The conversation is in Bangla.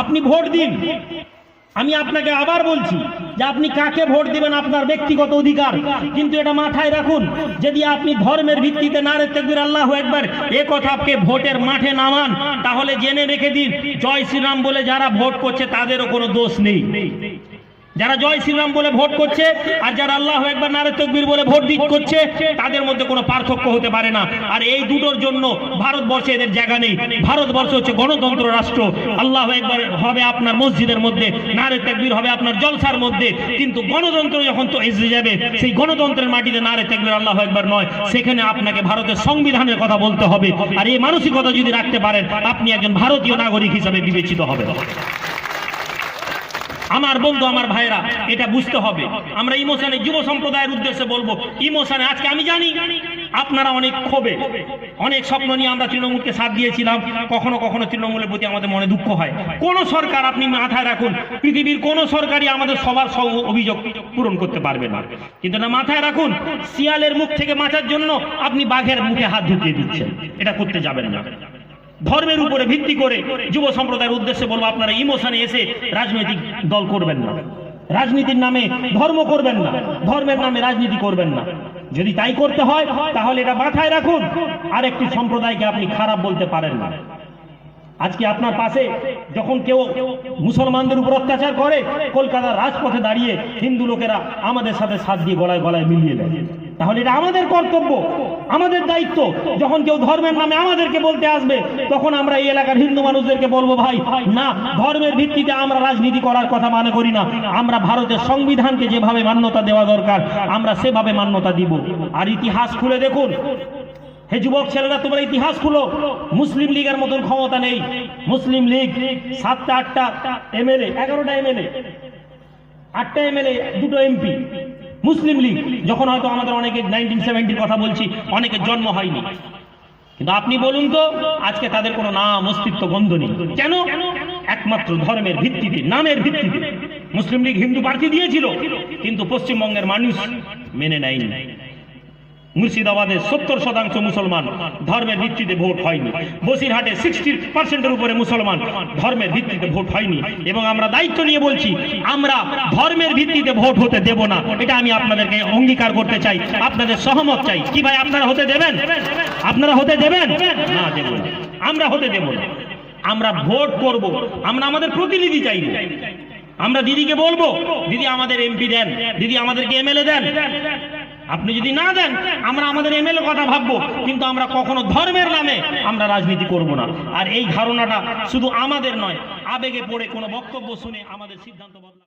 আপনি ভোট দিন। আমি আপনাকে আবার বলছি যে আপনি কাকে ভোট দিবেন আপনার ব্যক্তিগত অধিকার। কিন্তু এটা মাথায় রাখুন, যদি আপনি ধর্মের ভিত্তিতে নারে তেকবির, আল্লাহ একবার এ কথা আপনি ভোটের মাঠে নামান, তাহলে জেনে রেখে দিন, জয় শ্রীরাম বলে যারা ভোট করছে তাদেরও কোনো দোষ নেই। যারা জয় শ্রীরাম বলে ভোট করছে আর যারা আল্লাহ একবার নারে তকবির বলে ভোট দিক করছে, তাদের মধ্যে কোনো পার্থক্য হতে পারে না। আর এই দুটোর জন্য ভারতবর্ষে এদের জায়গা নেই। ভারতবর্ষ হচ্ছে গণতন্ত্র রাষ্ট্র। আল্লাহ একবার হবে আপনার মসজিদের মধ্যে নারে তকবীর হবে আপনার জলসার মধ্যে। কিন্তু গণতন্ত্র যখন তো এসে যাবে, সেই গণতন্ত্রের মাটিতে নারে তকবীর আল্লাহ একবার নয়। সেখানে আপনাকে ভারতের সংবিধানের কথা বলতে হবে। আর এই মানসিকতা যদি রাখতে পারেন, আপনি একজন ভারতীয় নাগরিক হিসাবে বিবেচিত হবেন। আমার বন্ধু, আমার ভাইরা এটা বুঝতে হবে। আমরা ইমোশনে, যুব সম্প্রদায়ের উদ্দেশ্যে বলব, ইমোশনে আজকে আমি জানি, আপনারা অনেক ক্ষোভে, অনেক স্বপ্ন নিয়ে আমরা তৃণমূলকে সাথ দিয়েছিলাম, কখনো কখনো তৃণমূলের প্রতি আমাদের মনে দুঃখ হয়। কোন সরকার আপনি মাথায় রাখুন, পৃথিবীর কোন সরকারই আমাদের সবার সব অভিযোগ পূরণ করতে পারবে না। কিন্তু না, মাথায় রাখুন, শিয়ালের মুখ থেকে বাঁচার জন্য আপনি বাঘের মুখে হাত ঢুকিয়ে দিচ্ছেন। এটা করতে যাবেন না। ধর্মের উপরে ভিত্তি করে যুব সম্প্রদায়ের উদ্দেশ্যে বলব, আপনারা ইমোশনে এসে রাজনৈতিক দল করবেন না। রাজনীতির নামে ধর্ম করবেন না। ধর্মের নামে রাজনীতি করবেন না। যদি তাই করতে হয়, তাহলে এটা মাথায় রাখুন। আর একটি সম্প্রদায়কে আপনি খারাপ বলতে পারেন না। আজকে আপনার পাশে যখন কেউ মুসলমানদের উপর অত্যাচার করে, কলকাতার রাজপথে দাঁড়িয়ে হিন্দু লোকেরা আমাদের সাথে সাথ দিয়ে গলায় গলায় মিলিয়ে দেয়। তাহলে এটা আমাদের কর্তব্য, আমাদের দায়িত্ব। যখন কেউ ধর্মের নামে আমাদেরকে বলতে আসবে, তখন আমরা এই এলাকার হিন্দু মানুষদেরকে বলব, ভাই, না, ধর্মের ভিত্তিতে আমরা রাজনীতি করার কথা মনে করি না। আমরা ভারতের সংবিধানকে যেভাবে মান্যতা দেওয়া দরকার, আমরা সেভাবে মান্যতা দিব। আর ইতিহাস খুলে দেখুন হে যুবক ছেলেরা, তোমরা ইতিহাস খুলো। মুসলিম লীগের মতন ক্ষমতা নেই। মুসলিম লীগ সাতটা, আটটা এমএলএ এগারোটা এমএলএ আটটা এমএলএ দুটো এমপি মুসলিম লীগ, যখন হয়তো আমাদের অনেকে নাইনটিন সেভেন্টির কথা বলছি, অনেকের জন্ম হয়নি। কিন্তু আপনি বলুন তো, আজকে তাদের কোনো নাম, অস্তিত্ব, গন্ধ নেই। কেন? একমাত্র ধর্মের ভিত্তিতে, নামের ভিত্তিতে। মুসলিম লীগ হিন্দু প্রার্থী দিয়েছিল, কিন্তু পশ্চিমবঙ্গের মানুষ মেনে নেয়নি। মুর্শিদাবাদের সত্তর শতাংশ মুসলমান ধর্মের ভিত্তিতে ভোট হয়নি। বসিরহাটে সিক্সটি পার্সেন্টের উপরে মুসলমান ধর্মের ভিত্তিতে ভোট হয়নি। এবং আমরা দায়িত্ব নিয়ে বলছি, আমরা ধর্মের ভিত্তিতে ভোট হতে দেব না। এটা আমি আপনাদেরকে অঙ্গীকার করতে চাই, আপনাদের সহমত চাই। কি ভাই, আপনারা হতে দেবেন? আপনারা হতে দেবেন? না, দেব আমরা হতে দেব না। আমরা ভোট করব। আমরা আমাদের প্রতিনিধি চাই আমরা দিদিকে বলব, দিদি আমাদের এমপি দেন, দিদি আমাদেরকে এমএলএ দেন। আপনি যদি না দেন, আমরা আমাদের এমএলএ কথা ভাববো, কিন্তু আমরা কখনো ধর্মের নামে আমরা রাজনীতি করব না। আর এই ধারণাটা শুধু আমাদের নয়, আবেগে পড়ে কোনো বক্তব্য শুনে আমাদের সিদ্ধান্ত বদলা